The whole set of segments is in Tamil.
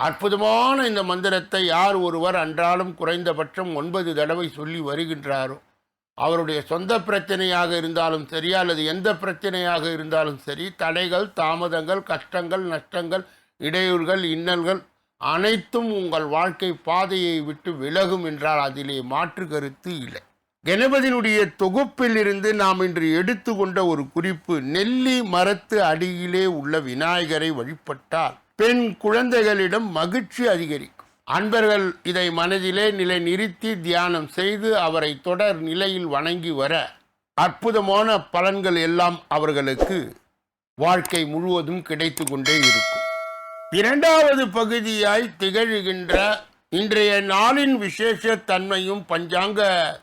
அற்புதமான இந்த மந்திரத்தை யார் ஒருவர் அன்றாலும் குறைந்தபட்சம் ஒன்பது தடவை சொல்லி வருகின்றாரோ அவருடைய சொந்த பிரச்சனையாக இருந்தாலும் சரி அல்லது எந்த பிரச்சனையாக இருந்தாலும் சரி தடைகள் தாமதங்கள் கஷ்டங்கள் நஷ்டங்கள் இடையூறுகள் இன்னல்கள் அனைத்தும் உங்கள் வாழ்க்கை பாதையை விட்டு விலகும் என்றால் அதிலே மாற்று கருத்து இல்லை. கணபதியினுடைய தொகுப்பில் இருந்து நாம் இன்று எடுத்துக்கொண்ட ஒரு குறிப்பு நெல்லி மரத்து அடியிலே உள்ள விநாயகரை வழிபட்டால் பெண் குழந்தைகளிடம் மகிழ்ச்சி அதிகரிக்கும். அன்பர்கள் இதை மனதிலே நிலை நிறுத்தி தியானம் செய்து அவரை தொடர் நிலையில் வணங்கி வர அற்புதமான பலன்கள் எல்லாம் அவர்களுக்கு வாழ்க்கை முழுவதும் கிடைத்து கொண்டே இருக்கும். இரண்டாவது பகுதியாய் திகழ்கின்ற இன்றைய நாளின் விசேஷ தன்மையும் பஞ்சாங்க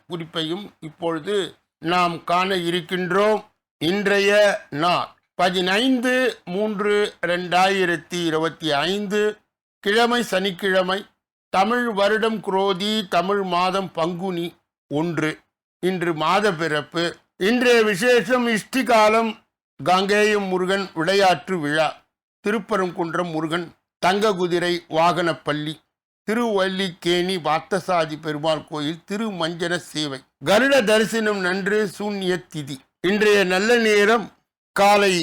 குறிப்பையும் இப்பொழுது நாம் காண இருக்கின்றோம். இன்றைய நாள். பதினைந்து மூன்று ரெண்டாயிரத்தி இருபத்தி ஐந்து கிழமை சனிக்கிழமை தமிழ் வருடம் குரோதி தமிழ் மாதம் பங்குனி ஒன்று. இன்று மாத பிறப்பு. இன்றைய விசேஷம் இஷ்டி காலம் காங்கேயம் முருகன் விளையாட்டு விழா. திருப்பரங்குன்றம் முருகன் தங்க குதிரை வாகனப்பள்ளி திருவல்லிக்கேணி பார்த்தசாதி பெருமாள் கோயில் திருமஞ்சன சேவை. கருட தரிசனம் நன்று சூன்ய திதி இன்றைய நல்ல நேரம் காலை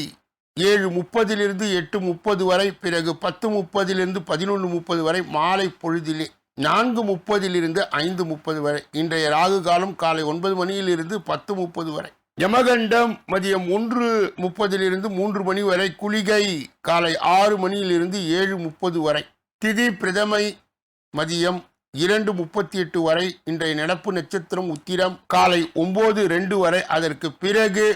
ஏழு முப்பதிலிருந்து எட்டு முப்பது வரை பிறகு பத்து முப்பதிலிருந்து பதினொன்று முப்பது வரை மாலை பொழுதிலே நான்கு முப்பதிலிருந்து ஐந்து முப்பது வரை இன்றைய ராகு காலம் காலை ஒன்பது மணியிலிருந்து பத்து முப்பது வரை. யமகண்டம் மதியம் ஒன்று முப்பதிலிருந்து மூன்று மணி வரை குளிகை காலை ஆறு மணியிலிருந்து ஏழு முப்பது வரை திதி பிரதமை மதியம் இரண்டு முப்பத்தி எட்டு வரை இன்றைய நடப்பு நட்சத்திரம் உத்திரம் காலை ஒன்பது ரெண்டு வரை அதற்கு பிறகு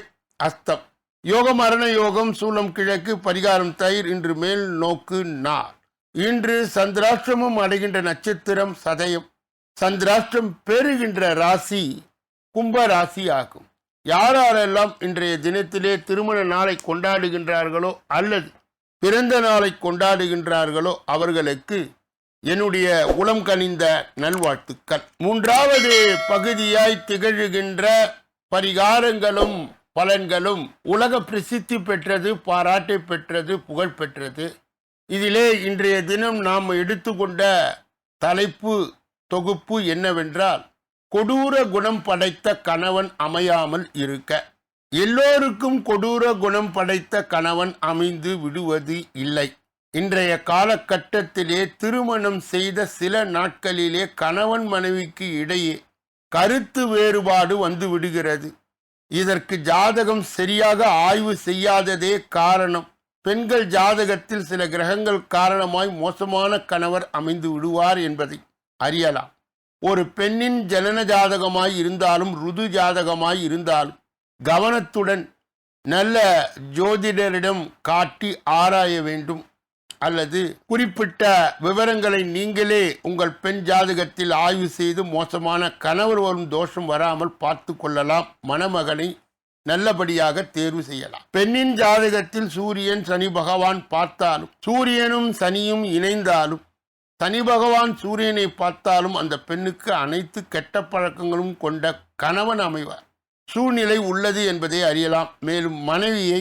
அஸ்தம். யோக மரண யோகம் சூலம் கிழக்கு பரிகாரம் தயிர் இன்று மேல் நோக்கு நார் இன்று சந்திராஷ்டிரமும் அடைகின்ற நட்சத்திரம் சதயம். சந்திராஷ்டிரம் பெறுகின்ற ராசி கும்ப ராசி ஆகும். யாரெல்லாம் இன்றைய தினத்திலே திருமண நாளை கொண்டாடுகின்றார்களோ அல்லது பிறந்த நாளை கொண்டாடுகின்றார்களோ அவர்களுக்கு என்னுடைய உளம் கனிந்த நல்வாழ்த்துக்கள். மூன்றாவது பகுதியாய் திகழ்கின்ற பரிகாரங்களும் பலன்களும் உலக பிரசித்தி பெற்றது பாராட்டை பெற்றது புகழ் பெற்றது. இதிலே இன்றைய தினம் நாம் எடுத்துக்கொண்ட தலைப்பு தொகுப்பு என்னவென்றால் கொடூர குணம் படைத்த கணவன் அமையாமல் இருக்க. எல்லோருக்கும் கொடூர குணம் படைத்த கணவன் அமைந்து விடுவது இல்லை. இன்றைய காலகட்டத்திலே திருமணம் செய்த சில நாட்களிலே கணவன் மனைவிக்கு இடையே கருத்து வேறுபாடு வந்து விடுகிறது. இதற்கு ஜாதகம் சரியாக ஆய்வு செய்யாததே காரணம். பெண்கள் ஜாதகத்தில் சில கிரகங்கள் காரணமாய் மோசமான கணவர் அமைந்து விடுவார் என்பதை அறியலாம். ஒரு பெண்ணின் ஜனன ஜாதகமாய் இருந்தாலும் ருது ஜாதகமாய் இருந்தாலும் கவனத்துடன் நல்ல ஜோதிடரிடம் காட்டி ஆராய வேண்டும். அல்லது குறிப்பிட்ட விவரங்களை நீங்களே உங்கள் பெண் ஜாதகத்தில் ஆய்வு செய்து மோசமான கணவர் வரும் தோஷம் வராமல் பார்த்து கொள்ளலாம். மணமகனை நல்லபடியாக தேர்வு செய்யலாம். பெண்ணின் ஜாதகத்தில் சூரியன் சனி பகவான் பார்த்தாலும் சூரியனும் சனியும் இணைந்தாலும் சனி பகவான் சூரியனை பார்த்தாலும் அந்த பெண்ணுக்கு அனைத்து கெட்ட பழக்கங்களும் கொண்ட கணவன் அமைவார். சூழ்நிலை உள்ளது என்பதை அறியலாம். மேலும் மனைவியை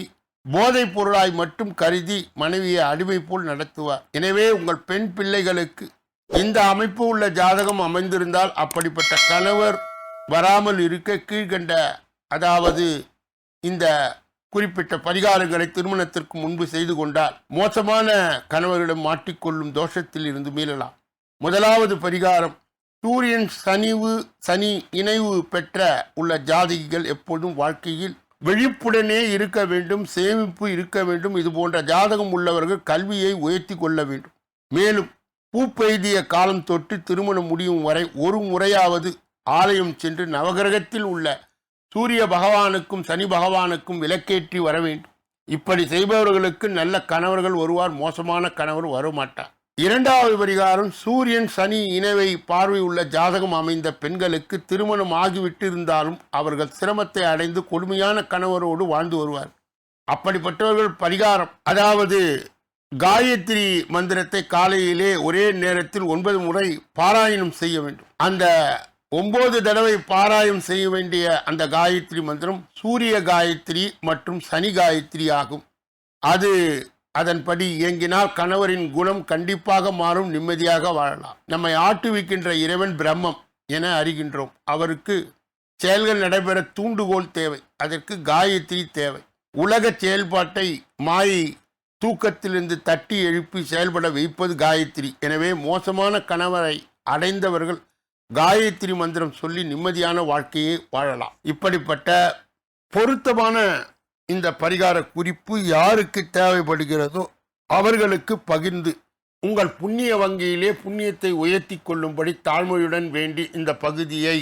போதைப் பொருளாய் மட்டும் கருதி மனைவியை அடிமை போல் நடத்துவார். எனவே உங்கள் பெண் பிள்ளைகளுக்கு இந்த அமைப்பு உள்ள ஜாதகம் அமைந்திருந்தால் அப்படிப்பட்ட கணவர் வராமல் இருக்க கீழ்கண்ட அதாவது இந்த குறிப்பிட்ட பரிகாரங்களை திருமணத்திற்கு முன்பு செய்து கொண்டால் மோசமான கணவரிடம் மாட்டிக்கொள்ளும் தோஷத்தில் இருந்து மீளலாம். முதலாவது பரிகாரம் சூரியன் சனிவு சனி இணைவு பெற்ற உள்ள ஜாதகிகள் எப்போதும் வாழ்க்கையில் விழிப்புடனே இருக்க வேண்டும் சேமிப்பு இருக்க வேண்டும். இது போன்ற ஜாதகம் உள்ளவர்கள் கல்வியை உயர்த்தி கொள்ள வேண்டும். மேலும் பூப்பெய்திய காலம் தொட்டு திருமணம் முடியும் வரை ஒரு முறையாவது ஆலயம் சென்று நவகிரகத்தில் உள்ள சூரிய பகவானுக்கும் சனி பகவானுக்கும் விளக்கேற்றி வர வேண்டும். இப்படி செய்பவர்களுக்கு நல்ல கணவர்கள் வருவார் மோசமான கணவர் வரமாட்டார் இரண்டாவது பரிகாரம் சூரியன் சனி இணைவை பார்வை உள்ள ஜாதகம் அமைந்த பெண்களுக்கு திருமணம் ஆகிவிட்டு இருந்தாலும் அவர்கள் சிரமத்தை அடைந்து கொடுமையான கணவரோடு வாழ்ந்து வருவார். அப்படிப்பட்டவர்கள் பரிகாரம் அதாவது காயத்ரி மந்திரத்தை காலையிலே ஒரே நேரத்தில் ஒன்பது முறை பாராயணம் செய்ய வேண்டும். அந்த ஒன்பது தடவை பாராயணம் செய்ய வேண்டிய அந்த காயத்ரி மந்திரம் சூரிய காயத்ரி மற்றும் சனி காயத்ரி ஆகும். அது அதன்படி இயங்கினால் கணவரின் குணம் கண்டிப்பாக மாறும் நிம்மதியாக வாழலாம். நம்மை ஆட்டுவிக்கின்ற இறைவன் பிரம்மம் என அறிகின்றோம். அவருக்கு செயல்கள் நடைபெற தூண்டுகோல் தேவை. அதற்கு காயத்ரி தேவை. உலக செயல்பாட்டை மாயை தூக்கத்திலிருந்து தட்டி எழுப்பி செயல்பட வைப்பது காயத்ரி. எனவே மோசமான கணவரை அடைந்தவர்கள் காயத்ரி மந்திரம் சொல்லி நிம்மதியான வாழ்க்கையை வாழலாம். இப்படிப்பட்ட பொருத்தமான இந்த பரிகார குறிப்பு யாருக்கு தேவைப்படுகிறதோ அவர்களுக்கு பகிர்ந்து உங்கள் புண்ணிய வங்கியிலே புண்ணியத்தை உயர்த்தி கொள்ளும்படி தாழ்மையுடன் வேண்டி இந்த பகுதியை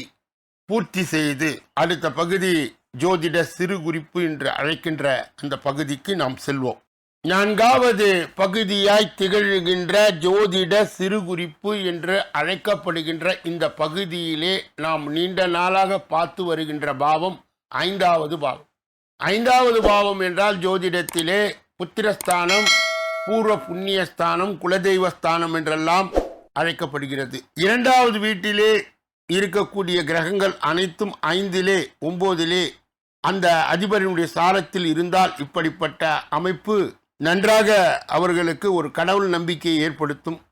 பூர்த்தி செய்து அடுத்த பகுதி ஜோதிட சிறு குறிப்பு என்று அழைக்கின்ற அந்த பகுதிக்கு நாம் செல்வோம். நான்காவது பகுதியாய் திகழ்கின்ற ஜோதிட சிறு குறிப்பு என்று அழைக்கப்படுகின்ற இந்த பகுதியிலே நாம் நீண்ட நாளாக பார்த்து வருகின்ற பாவம் ஐந்தாவது பாவம். ஐந்தாவது பாவம் என்றால் ஜோதிடத்திலே புத்திரஸ்தானம் பூர்வ புண்ணியஸ்தானம் குலதெய்வஸ்தானம் என்றெல்லாம் அழைக்கப்படுகிறது. இரண்டாவது வீட்டிலே இருக்கக்கூடிய கிரகங்கள் அனைத்தும் ஐந்திலே ஒம்போதிலே அந்த அதிபரினுடைய சாரத்தில் இருந்தால் இப்படிப்பட்ட அமைப்பு நன்றாக அவர்களுக்கு ஒரு கடவுள் நம்பிக்கையை ஏற்படுத்தும்.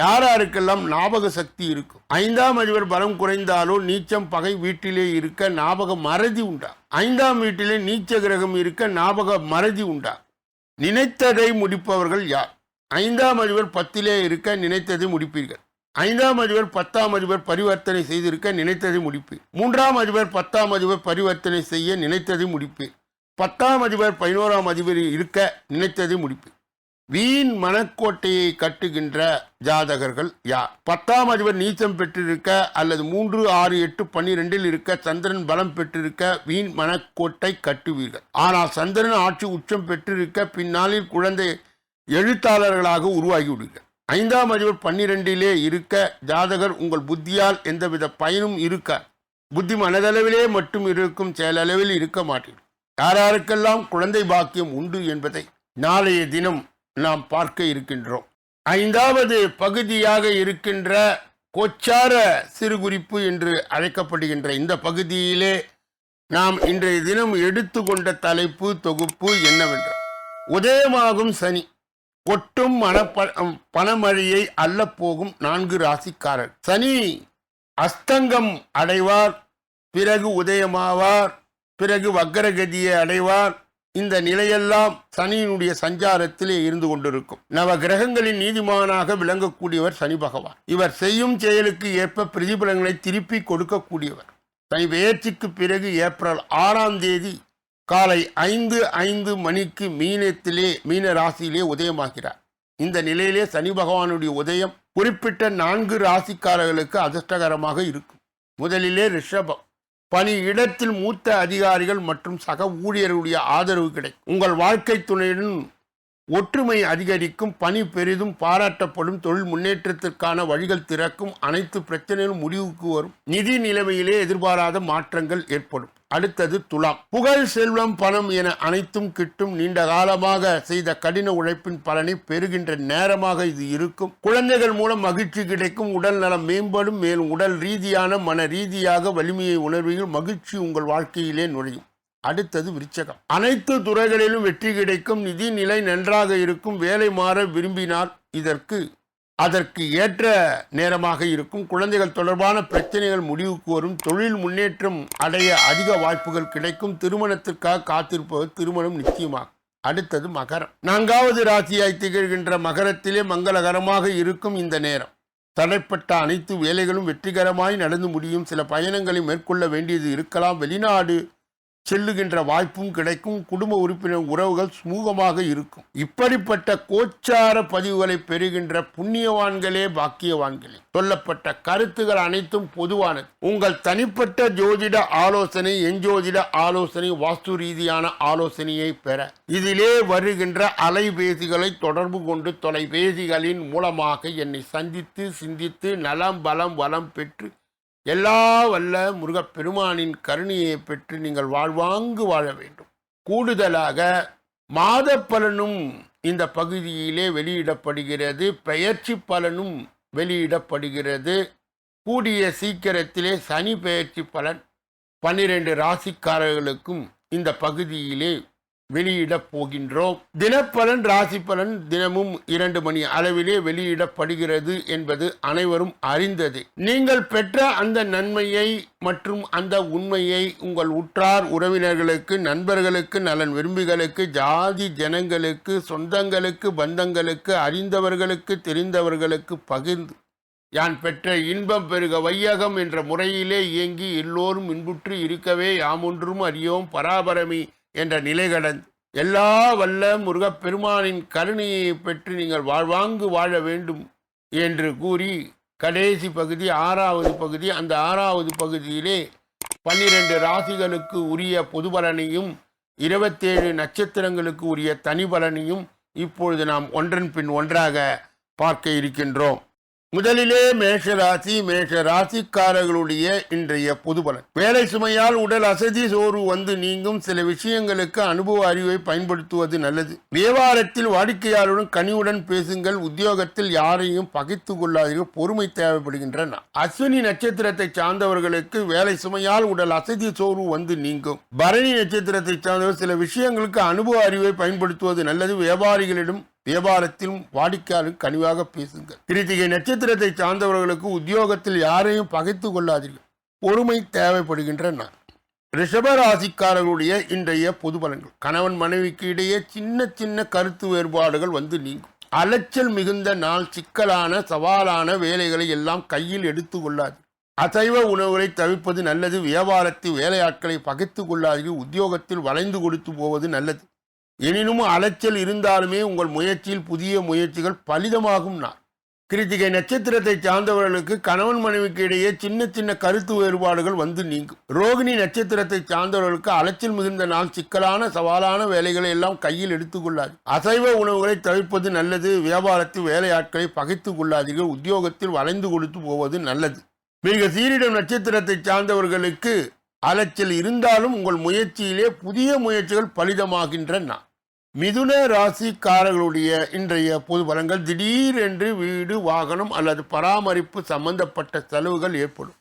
யார் யாருக்கெல்லாம் ஞாபக சக்தி இருக்கும் ஐந்தாம் அதிபர் பலம் குறைந்தாலோ நீச்சம் பகை வீட்டிலே இருக்க ஞாபக மறதி உண்டா? ஐந்தாம் வீட்டிலே நீச்ச கிரகம் இருக்க ஞாபக மறதி உண்டா? நினைத்ததை முடிப்பவர்கள் யார்? ஐந்தாம் அதிபர் பத்திலே இருக்க நினைத்ததை முடிப்பீர்கள். ஐந்தாம் அதிபர் பத்தாம் அதிபர் பரிவர்த்தனை செய்திருக்க நினைத்ததை முடிப்பீர். மூன்றாம் அதிபர் பத்தாம் அதிபர் பரிவர்த்தனை செய்ய நினைத்ததை முடிப்பீர். பத்தாம் அதிபர் பதினோராம் அதிபர் இருக்க நினைத்ததை முடிப்பீர். வீண் மனக்கோட்டையை கட்டுகின்ற ஜாதகர்கள் யார்? பத்தாம் அதிபர் நீச்சம் பெற்றிருக்க அல்லது மூன்று ஆறு எட்டு பன்னிரெண்டில் இருக்க சந்திரன் பலம் பெற்றிருக்க வீண் மனக்கோட்டை கட்டுவீர்கள். ஆனால் சந்திரன் ஆட்சி உச்சம் பெற்றிருக்க பின்னாளில் குழந்தை எழுத்தாளர்களாக உருவாகிவிடுங்கள். ஐந்தாம் அதிபர் பன்னிரெண்டிலே இருக்க ஜாதகர் உங்கள் புத்தியால் எந்தவித பயனும் இருக்க புத்தி மனதளவிலே மட்டும் இருக்கும் செயலளவில் இருக்க மாட்டீர்கள். யாராருக்கெல்லாம் குழந்தை பாக்கியம் உண்டு என்பதை நாளைய தினம் நாம் பார்க்க இருக்கின்றோம். ஐந்தாவது பகுதியாக இருக்கின்ற கோச்சார சிறுகுறிப்பு என்று அழைக்கப்படுகின்ற இந்த பகுதியிலே நாம் இன்றைய தினம் எடுத்துக்கொண்ட தலைப்பு தொகுப்பு என்னவென்றால் உதயமாகும் சனி. கொட்டும் மனப்ப பணமழையை அல்லப்போகும் நான்கு ராசிக்காரர். சனி அஸ்தங்கம் அடைவார் பிறகு உதயமாவார் பிறகு வக்கரகதியை அடைவார் இந்த நிலையெல்லாம் சனியினுடைய சஞ்சாரத்திலே இருந்து கொண்டிருக்கும். நவ கிரகங்களின் நீதிமானாக விளங்கக்கூடியவர் சனி பகவான். இவர் செய்யும் செயலுக்கு ஏற்ப பிரதிபலங்களை திருப்பி கொடுக்கக்கூடியவர். சனி பெயர்ச்சிக்கு பிறகு ஏப்ரல் ஆறாம் தேதி காலை ஐந்து ஐந்து மணிக்கு மீனத்திலே மீன ராசியிலே உதயமாகிறார். இந்த நிலையிலே சனி பகவானுடைய உதயம் குறிப்பிட்ட நான்கு ராசிக்காரர்களுக்கு அதிர்ஷ்டகரமாக இருக்கும். முதலிலே ரிஷபம் பணி இடத்தில் மூத்த அதிகாரிகள் மற்றும் சக ஊழியர்களுடைய ஆதரவு கிடைக்கும். உங்கள் வாழ்க்கை துணையுடன் ஒற்றுமை அதிகரிக்கும் பணி பெரிதும் பாராட்டப்படும் தொழில் முன்னேற்றத்திற்கான வழிகள் திறக்கும் அனைத்து பிரச்சனைகளும் முடிவுக்கு வரும். நிதி நிலைமையிலே எதிர்பாராத மாற்றங்கள் ஏற்படும். அடுத்தது துலாம். புகழ் செல்வம் பணம் என அனைத்தும் கிட்டும் நீண்ட காலமாக செய்த கடின உழைப்பின் பலனை பெறுகின்ற நேரமாக இது இருக்கும். குழந்தைகள் மூலம் மகிழ்ச்சி கிடைக்கும் உடல் நலம் மேம்படும் மேலும் உடல் ரீதியான மன ரீதியாக வலிமையை உணர்வீர்கள் மகிழ்ச்சி உங்கள் வாழ்க்கையிலே நுழையும். அடுத்தது விருச்சகம். அனைத்து துறைகளிலும் வெற்றி கிடைக்கும் நிதி நிலை நன்றாக இருக்கும் வேலை மாற விரும்பினால் இதற்கு அதற்கு ஏற்ற நேரமாக இருக்கும் குழந்தைகள் தொடர்பான பிரச்சனைகள் முடிவுக்கு வரும் தொழில் முன்னேற்றம் அடைய அதிக வாய்ப்புகள் கிடைக்கும் திருமணத்திற்காக காத்திருப்பவர் திருமணம் நிச்சயமாகும். அடுத்தது மகரம். நான்காவது ராசியாய் திகழ்கின்ற மகரத்திலே மங்களகரமாக இருக்கும் இந்த நேரம். தடைப்பட்ட அனைத்து வேலைகளும் வெற்றிகரமாய் நடந்து முடியும். சில பயணங்களை மேற்கொள்ள வேண்டியது இருக்கலாம். வெளிநாடு செல்லுகின்ற வாய்ப்பும் கிடைக்கும் குடும்ப உறுப்பினர் உறவுகள் சுமூகமாக இருக்கும். இப்படிப்பட்ட கோச்சார பதிவுகளை பெறுகின்ற புண்ணியவான்களே பாக்கியவான்களே. சொல்லப்பட்ட கருத்துகள் அனைத்தும் பொதுவானது. உங்கள் தனிப்பட்ட ஜோதிட ஆலோசனை எஞ்சோதிட ஆலோசனை வாஸ்து ரீதியான ஆலோசனையை பெற. இதிலே வருகின்ற அலைபேசிகளை தொடர்பு கொண்டு தொலைபேசிகளின் மூலமாக என்னை சந்தித்து சிந்தித்து நலம் பலம் வளம் பெற்று எல்லா வல்ல முருகப்பெருமானின் கருணையை பெற்று நீங்கள் வாழ்வாங்கு வாழ வேண்டும். கூடுதலாக மாத பலனும் இந்த பகுதியிலே வெளியிடப்படுகிறது பெயர்ச்சி பலனும் வெளியிடப்படுகிறது. கூடிய சீக்கிரத்திலே சனி பெயர்ச்சி பலன் பன்னிரண்டு ராசிக்காரர்களுக்கும் இந்த பகுதியிலே வெளியிடப் போகின்றோம் தினப்பலன் ராசி பலன் தினமும் இரண்டு மணி அளவிலே வெளியிடப்படுகிறது என்பது அனைவரும் அறிந்தது. நீங்கள் பெற்ற அந்த நன்மையை மற்றும் அந்த உண்மையை உங்கள் உற்றார் உறவினர்களுக்கு நண்பர்களுக்கு நலன் விரும்பிகளுக்கு ஜாதி ஜனங்களுக்கு சொந்தங்களுக்கு பந்தங்களுக்கு அறிந்தவர்களுக்கு தெரிந்தவர்களுக்கு பகிர்ந்து யான் பெற்ற இன்பம் பெருக வையகம் என்ற முறையிலே இயங்கி எல்லோரும் இன்புற்று இருக்கவே யாமொன்றும் அறியோம். பராபரமி என்ற நிலை கடந்து எல்லா வல்ல முருகப்பெருமானின் கருணையை பெற்று நீங்கள் வாழ்வாங்கு வாழ வேண்டும் என்று கூறி கடைசி பகுதி ஆறாவது பகுதி அந்த ஆறாவது பகுதியிலே பன்னிரண்டு ராசிகளுக்கு உரிய பொதுபலனையும் இருபத்தேழு நட்சத்திரங்களுக்கு உரிய தனிபலனையும் இப்பொழுது நாம் ஒன்றன் பின் ஒன்றாக பார்க்க இருக்கின்றோம். முதலிலே மேஷ ராசி மேஷ ராசிக்காரர்களுடைய இன்றைய பொது பலன் வேலை சுமையால் உடல் அசதி சோர்வு வந்து நீங்கும் சில விஷயங்களுக்கு அனுபவ அறிவை பயன்படுத்துவது நல்லது. வியாபாரத்தில் வாடிக்கையாளருடன் கனிவுடன் பேசுங்கள். உத்தியோகத்தில் யாரையும் பகைத்து கொள்ளாதீர்கள். பொறுமை தேவைப்படுகின்றன. அஸ்வினி நட்சத்திரத்தை சார்ந்தவர்களுக்கு வேலை சுமையால் உடல் அசதி சோர்வு வந்து நீங்கும். பரணி நட்சத்திரத்தை சார்ந்தவர் சில விஷயங்களுக்கு அனுபவ அறிவை பயன்படுத்துவது நல்லது. வியாபாரிகளிடம் வியாபாரத்திலும் வாடிக்கையாளரும் கனிவாக பேசுங்கள். கிருத்திகை நட்சத்திரத்தை சார்ந்தவர்களுக்கு உத்தியோகத்தில் யாரையும் பகைத்து கொள்ளாதீர்கள். பொறுமை தேவைப்படுகின்ற நாள். ரிஷபராசிக்காரர்களுடைய இன்றைய பொது பலன்கள். கணவன் மனைவிக்கு இடையே சின்ன சின்ன கருத்து வேறுபாடுகள் வந்து நீங்கும். அலைச்சல் மிகுந்த நாள் சிக்கலான சவாலான வேலைகளை எல்லாம் கையில் எடுத்து கொள்ளாது அசைவ உணவுகளை தவிர்ப்பது நல்லது. வியாபாரத்தில் வேலையாட்களை பகைத்து கொள்ளாதீர்கள். உத்தியோகத்தில் வளைந்து கொடுத்து போவது நல்லது. எனினும் அலைச்சல் இருந்தாலுமே உங்கள் முயற்சியில் புதிய முயற்சிகள் பலிதமாகும் நான். கிருத்திகை நட்சத்திரத்தை சார்ந்தவர்களுக்கு கணவன் மனைவிக்கு இடையே சின்ன சின்ன கருத்து வேறுபாடுகள் வந்து நீங்கும். ரோகிணி நட்சத்திரத்தை சார்ந்தவர்களுக்கு அலைச்சல் மிகுந்த நாள் சிக்கலான சவாலான வேலைகளை எல்லாம் கையில் எடுத்துக்கொள்ளாது அசைவ உணவுகளை தவிர்ப்பது நல்லது வியாபாரத்தில் வேலையாட்களை பகைத்து கொள்ளாதீர்கள் உத்தியோகத்தில் வளைந்து கொடுத்து போவது நல்லது. மிக சீரிடம் நட்சத்திரத்தை சார்ந்தவர்களுக்கு அலைச்சல் இருந்தாலும் உங்கள் முயற்சியிலே புதிய முயற்சிகள் பலிதமாகின்றன. மிதுன ராசிக்காரர்களுடைய இன்றைய பொது பலங்கள் திடீரென்று வீடு வாகனம் அல்லது பராமரிப்பு சம்பந்தப்பட்ட செலவுகள் ஏற்படும்.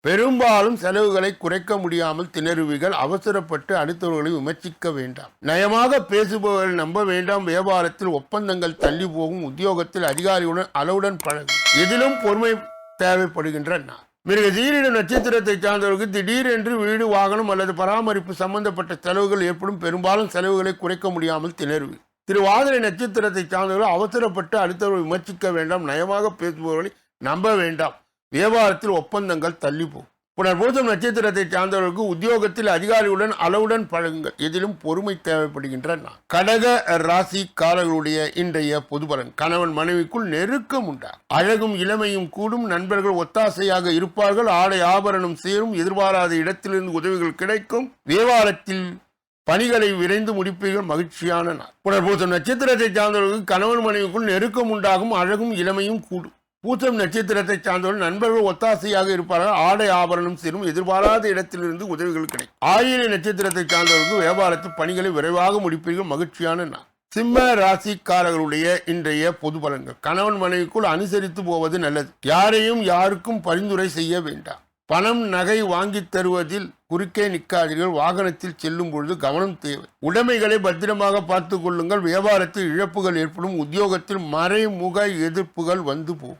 பெரும்பாலும் செலவுகளை குறைக்க முடியாமல் திணறுவிகள் அவசரப்பட்டு அடுத்தவர்களை விமர்சிக்க வேண்டாம். நயமாக பேசுபவர்கள் நம்ப வேண்டாம். வியாபாரத்தில் ஒப்பந்தங்கள் தள்ளி போகும். உத்தியோகத்தில் அதிகாரியுடன் அளவுடன் பழகும் எதிலும் பொறுமை தேவைப்படுகின்ற நான் மிருக சீரிட நட்சத்திரத்தை சார்ந்தவர்களுக்கு திடீரென்று வீடு வாகனம் அல்லது பராமரிப்பு சம்பந்தப்பட்ட செலவுகள் ஏற்படும். பெரும்பாலும் செலவுகளை குறைக்க முடியாமல் திணறுவு திருவாதிரை நட்சத்திரத்தை சார்ந்தவர்கள் அவசரப்பட்டு அடுத்தவர்கள் விமர்சிக்க வேண்டாம். நயமாக பேசுபவர்களை நம்ப வேண்டாம். வியாபாரத்தில் ஒப்பந்தங்கள் தள்ளிப்போம். புனர்பூசம் நட்சத்திரத்தை சார்ந்தவர்களுக்கு உத்தியோகத்தில் அதிகாரிகளுடன் அளவுடன் பழகுங்கள். எதிலும் பொறுமை தேவைப்படுகின்றன. கடக கடக ராசிக்காரர்களுடைய இன்றைய பொதுபலன் கணவன் மனைவிக்குள் நெருக்கம் உண்டா? அழகும் இளமையும் கூடும் நண்பர்கள் ஒத்தாசையாக இருப்பார்கள். ஆடை ஆபரணம் சேரும். எதிர்பாராத இடத்திலிருந்து உதவிகள் கிடைக்கும். வியாபாரத்தில் பணிகளை விரைந்து முடிப்பீர்கள். மகிழ்ச்சியான நாள். புனர்பூசம் நட்சத்திரத்தை சார்ந்தவர்களுக்கு கணவன் மனைவிக்குள் நெருக்கம் உண்டாகும். அழகும் இளமையும் கூடும். பூசம் நட்சத்திரத்தை சார்ந்தவர்கள் நண்பர்கள் ஒத்தாசையாக இருப்பார்கள். ஆடை ஆபரணம் சேரும் எதிர்பாராத இடத்திலிருந்து உதவிகள் கிடைக்கும். ஆயிலை நட்சத்திரத்தை சார்ந்தவர்களுக்கு வியாபாரத்தில் பணிகளை விரைவாக முடிப்பீர்கள். மகிழ்ச்சியான நான் சிம்ம ராசிக்காரர்களுடைய இன்றைய பொது பலன்கள். கணவன் மனைவிக்குள் அனுசரித்து போவது நல்லது. யாரையும் யாருக்கும் பரிந்துரை செய்ய வேண்டாம். பணம் நகை வாங்கித் தருவதில் குறுக்கே நிற்காதீர்கள். வாகனத்தில் செல்லும் பொழுது கவனம் தேவை. உடைமைகளை பத்திரமாக பார்த்து கொள்ளுங்கள். வியாபாரத்தில் இழப்புகள் ஏற்படும். உத்தியோகத்தில் மறைமுக எதிர்ப்புகள் வந்து போகும்.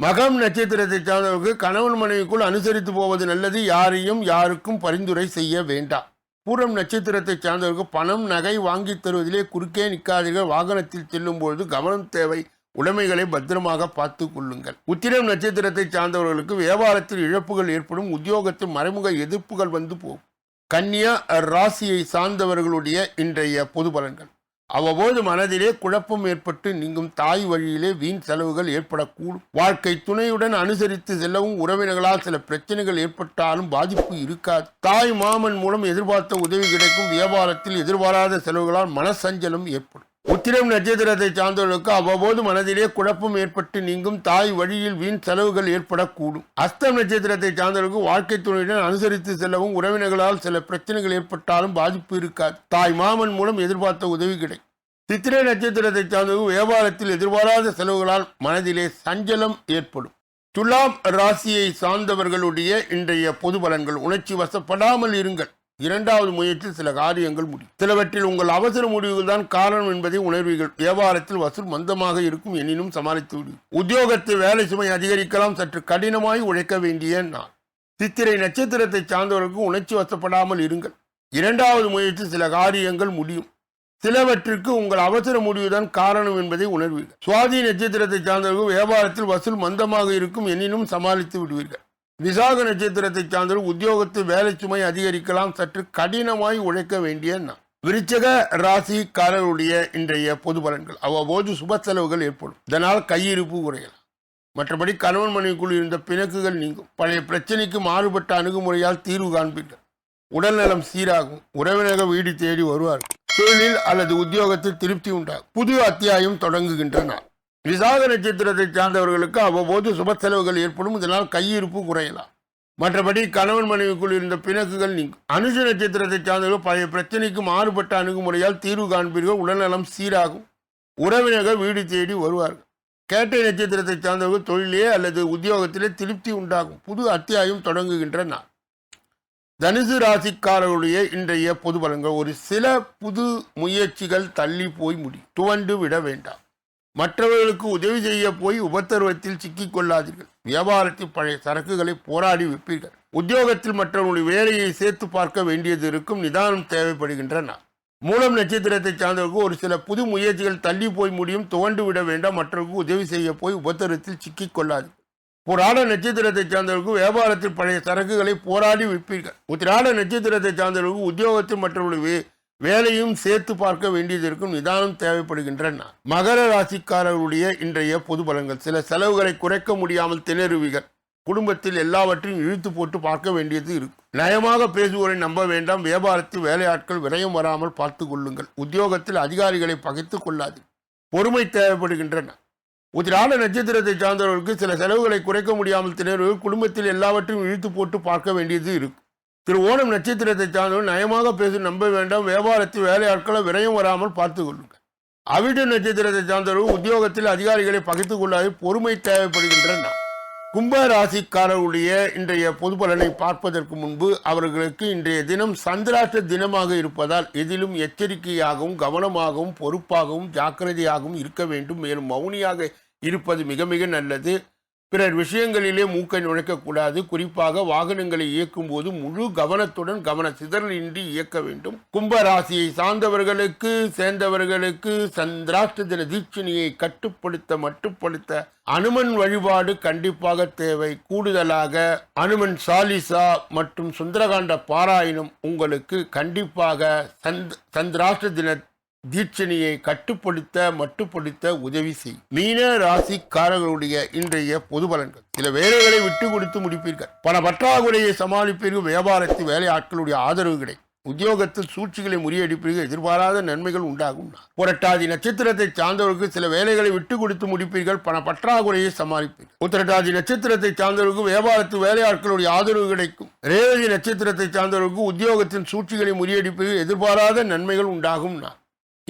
மகம் நட்சத்திரத்தை சார்ந்தவர்களுக்கு கணவன் மனைவிக்குள் அனுசரித்து போவது நல்லது. யாரையும் யாருக்கும் பரிந்துரை செய்ய வேண்டாம். பூரம் நட்சத்திரத்தை சார்ந்தவர்களுக்கு பணம் நகை வாங்கித் தருவதிலே குறுக்கே நிற்காதீர்கள். வாகனத்தில் செல்லும் பொழுது கவனம் தேவை. உடைமைகளை பத்திரமாக பார்த்து கொள்ளுங்கள். உத்திரம் நட்சத்திரத்தை சார்ந்தவர்களுக்கு வியாபாரத்தில் இழப்புகள் ஏற்படும். உத்தியோகத்தில் மறைமுக எதிர்ப்புகள் வந்து போகும். கன்னியா ராசியை சார்ந்தவர்களுடைய இன்றைய பொது பலன்கள். அவ்வப்போது மனதிலே குழப்பம் ஏற்பட்டு நீங்கும் தாய் வழியிலே வீண் செலவுகள் ஏற்படக்கூடும். வாழ்க்கை துணையுடன் அனுசரித்து செல்லவும் உறவினர்களால் சில பிரச்சனைகள் ஏற்பட்டாலும் பாதிப்பு இருக்காது. தாய் மாமன் மூலம் எதிர்பார்த்த உதவி கிடைக்கும். வியாபாரத்தில் எதிர்பாராத செலவுகளால் மனசஞ்சலம் ஏற்படும். உத்திரம் நட்சத்திரத்தை சார்ந்தவர்களுக்கு அவ்வப்போது மனதிலே குழப்பம் ஏற்பட்டு நீங்கும் தாய் வழியில் வீண் செலவுகள் ஏற்படக்கூடும். அஸ்தம் நட்சத்திரத்தை சார்ந்தவர்களுக்கு வாழ்க்கை துணையுடன் அனுசரித்து செல்லவும் உறவினர்களால் சில பிரச்சனைகள் ஏற்பட்டாலும் பாதிப்பு இருக்காது. தாய் மாமன் மூலம் எதிர்பார்த்த உதவி கிடைக்கும். சித்திரை நட்சத்திரத்தை சார்ந்தவர்கள் வியாபாரத்தில் எதிர்பாராத செலவுகளால் மனதிலே சஞ்சலம் ஏற்படும். துலாம் ராசியை சார்ந்தவர்களுடைய இன்றைய பொது பலன்கள். உணர்ச்சி வசப்படாமல் இருங்கள். இரண்டாவது முயற்சியில் சில காரியங்கள் முடியும் சிலவற்றில் உங்கள் அவசர முடிவுகள் தான் காரணம் என்பதை உணர்வீர்கள். வியாபாரத்தில் வசூல் மந்தமாக இருக்கும் எனினும் சமாளித்து விடும் உத்தியோகத்தில் வேலை சுமை அதிகரிக்கலாம் சற்று கடினமாய் உழைக்க வேண்டிய நான் சித்திரை நட்சத்திரத்தை சார்ந்தவர்களுக்கு உணர்ச்சி வசப்படாமல் இருங்கள். இரண்டாவது முயற்சி சில காரியங்கள் முடியும். சிலவற்றிற்கு உங்கள் அவசர முடிவுதான் காரணம் என்பதை உணர்வீர்கள். சுவாதி நட்சத்திரத்தை சார்ந்தவர்கள் வியாபாரத்தில் வசூல் மந்தமாக இருக்கும் எனினும் சமாளித்து விடுவீர்கள். விசாக நட்சத்திரத்தை சார்ந்தவர் உத்தியோகத்து வேலை சுமை அதிகரிக்கலாம் சற்று கடினமாய் உழைக்க வேண்டிய நாள். விருச்சக ராசிக்காரருடைய இன்றைய பொது பலன்கள். அவ்வப்போது சுப செலவுகள் ஏற்படும். இதனால் கையிருப்பு குறையலாம். மற்றபடி கணவன் மனைவிக்குள் இருந்த பிணக்குகள் நீங்கும். பழைய பிரச்சனைக்கு மாறுபட்ட அணுகுமுறையால் தீர்வு காண்பீர்கள் உடல்நலம் சீராகும். உறவினர்கள் வீடு தேடி வருவார்கள். தொழிலில் அல்லது உத்தியோகத்தில் திருப்தி உண்டாகும். புது அத்தியாயம் தொடங்குகின்ற நாள். விசாக நட்சத்திரத்தை சார்ந்தவர்களுக்கு அவ்வப்போது சுப செலவுகள் ஏற்படும். இதனால் கையிருப்பு குறையலாம். மற்றபடி கணவன் மனைவிக்குள் இருந்த பிணக்குகள் நீங்கும். அனுஷ நட்சத்திரத்தை சார்ந்தவர்கள் பழைய பிரச்சனைக்கு மாறுபட்ட அணுகுமுறையால் தீர்வு காண்பீர்கள். உடல்நலம் சீராகும். உறவினர்கள் வீடு தேடி வருவார்கள். கேட்டை நட்சத்திரத்தை சார்ந்தவர்கள் தொழிலே அல்லது உத்தியோகத்திலே திருப்தி உண்டாகும். புது அத்தியாயம் தொடங்குகின்ற நாள். தனுசு ராசிக்காரர்களுடைய இன்றைய பொது பலன்கள். ஒரு சில புது முயற்சிகள் தள்ளி போய் முடியும் துவண்டு விட வேண்டாம். மற்றவர்களுக்கு உதவி செய்ய போய் உபத்திரவத்தில் சிக்கிக் கொள்ளாதீர்கள் வியாபாரத்தில் பழைய சரக்குகளை போராடி விற்பீர்கள். உத்தியோகத்தில் மற்றவர்களுடைய வேலையை சேர்த்து பார்க்க வேண்டியது இருக்கும் நிதானம் தேவைப்படுகின்றன. மூலம் நட்சத்திரத்தை சார்ந்தவர்கள் ஒரு சில புது முயற்சிகள் தள்ளி போய் முடியும் துவண்டு விட வேண்டாம் மற்றவர்களுக்கு உதவி செய்ய போய் உபத்திரத்தில் சிக்கிக் கொள்ளாதீர்கள் புராட நட்சத்திரத்தை சார்ந்தவர்களுக்கு வியாபாரத்தில் பழைய சரக்குகளை போராடி விற்பீர்கள். உத்திராட நட்சத்திரத்தை சார்ந்தவர்களுக்கு உத்தியோகத்தில் மற்றவர்களுடைய வேலையும் சேர்த்து பார்க்க வேண்டியது இருக்கும் நிதானம் தேவைப்படுகின்றன. மகர ராசிக்காரர்களுடைய இன்றைய பொது பலன்கள். சில செலவுகளை குறைக்க முடியாமல் திணறுவீர்கள். குடும்பத்தில் எல்லாவற்றையும் இழுத்து போட்டு பார்க்க வேண்டியது இருக்கும். நயமாக பேசுவோரை நம்ப வேண்டாம். வியாபாரத்தில் வேலையாட்கள் விரயம் வராமல் பார்த்து கொள்ளுங்கள். உத்தியோகத்தில் அதிகாரிகளை பகைத்து கொள்ளாது பொறுமை தேவைப்படுகின்றன. உதிரான நட்சத்திரத்தை சார்ந்தவர்களுக்கு சில செலவுகளை குறைக்க முடியாமல் திணறுவர்கள். குடும்பத்தில் எல்லாவற்றையும் இழுத்து போட்டு பார்க்க வேண்டியது இருக்கும். திரு ஓணம் நட்சத்திரத்தை சார்ந்தவன் நயமாக பேசி நம்ப வேண்டாம். வியாபாரத்தில் வேலையாட்களை விரயம் வராமல் பார்த்து கொள்ளுங்கள். அவிட்ட நட்சத்திரத்தை சார்ந்தவர்கள் உத்தியோகத்தில் அதிகாரிகளை பகைத்துக் கொள்ளாது பொறுமை தேவைப்படுகின்றன. கும்ப ராசிக்காரருடைய இன்றைய பொது பலனை பார்ப்பதற்கு முன்பு அவர்களுக்கு இன்றைய தினம் சந்திராஷ்ட தினமாக இருப்பதால் எதிலும் எச்சரிக்கையாகவும் கவனமாகவும் பொறுப்பாகவும் ஜாக்கிரதையாகவும் இருக்க வேண்டும். மேலும் மௌனியாக இருப்பது மிக மிக நல்லது. பிறர் விஷயங்களிலே மூக்கை நுழைக்கக்கூடாது. குறிப்பாக வாகனங்களை இயக்கும் போது முழு கவனத்துடன் கவன சிதறலின்றி இயக்க வேண்டும். கும்ப ராசியை சார்ந்தவர்களுக்கு சேர்ந்தவர்களுக்கு சந்திராஷ்ட தின தீட்சணியை கட்டுப்படுத்த மட்டுப்படுத்த அனுமன் வழிபாடு கண்டிப்பாக தேவை. கூடுதலாக அனுமன் சாலிசா மற்றும் சுந்தரகாண்ட பாராயணம் உங்களுக்கு கண்டிப்பாக சந்த் சந்திராஷ்ட தின தீட்சணியை கட்டுப்படுத்த மட்டுப்படுத்த உதவி செய். மீன ராசிக்காரர்களுடைய இன்றைய பொது பலன்கள். சில வேலைகளை விட்டு கொடுத்து முடிப்பீர்கள். பண பற்றாக்குறையை சமாளிப்பீர்கள். வியாபாரத்தில் வேலை ஆட்களுடைய ஆதரவு கிடைக்கும். உத்தியோகத்தில் சூழ்ச்சிகளை முறியடிப்பீர்கள். எதிர்பாராத நன்மைகள் உண்டாகும். புரட்டாதி நட்சத்திரத்தை சார்ந்தவருக்கு சில வேலைகளை விட்டு கொடுத்து முடிப்பீர்கள். பண பற்றாக்குறையை சமாளிப்பீர்கள். உத்திரட்டாதி நட்சத்திரத்தை சார்ந்தவருக்கு வியாபாரத்து வேலையாட்களுடைய ஆதரவு கிடைக்கும். ரேவதி நட்சத்திரத்தை சார்ந்தவருக்கு உத்தியோகத்தின் சூழ்ச்சிகளை முறியடிப்பீர்கள். எதிர்பாராத நன்மைகள் உண்டாகும். நான்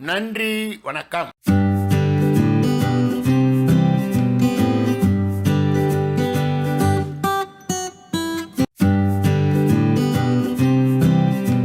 நன்றி வணக்கம்.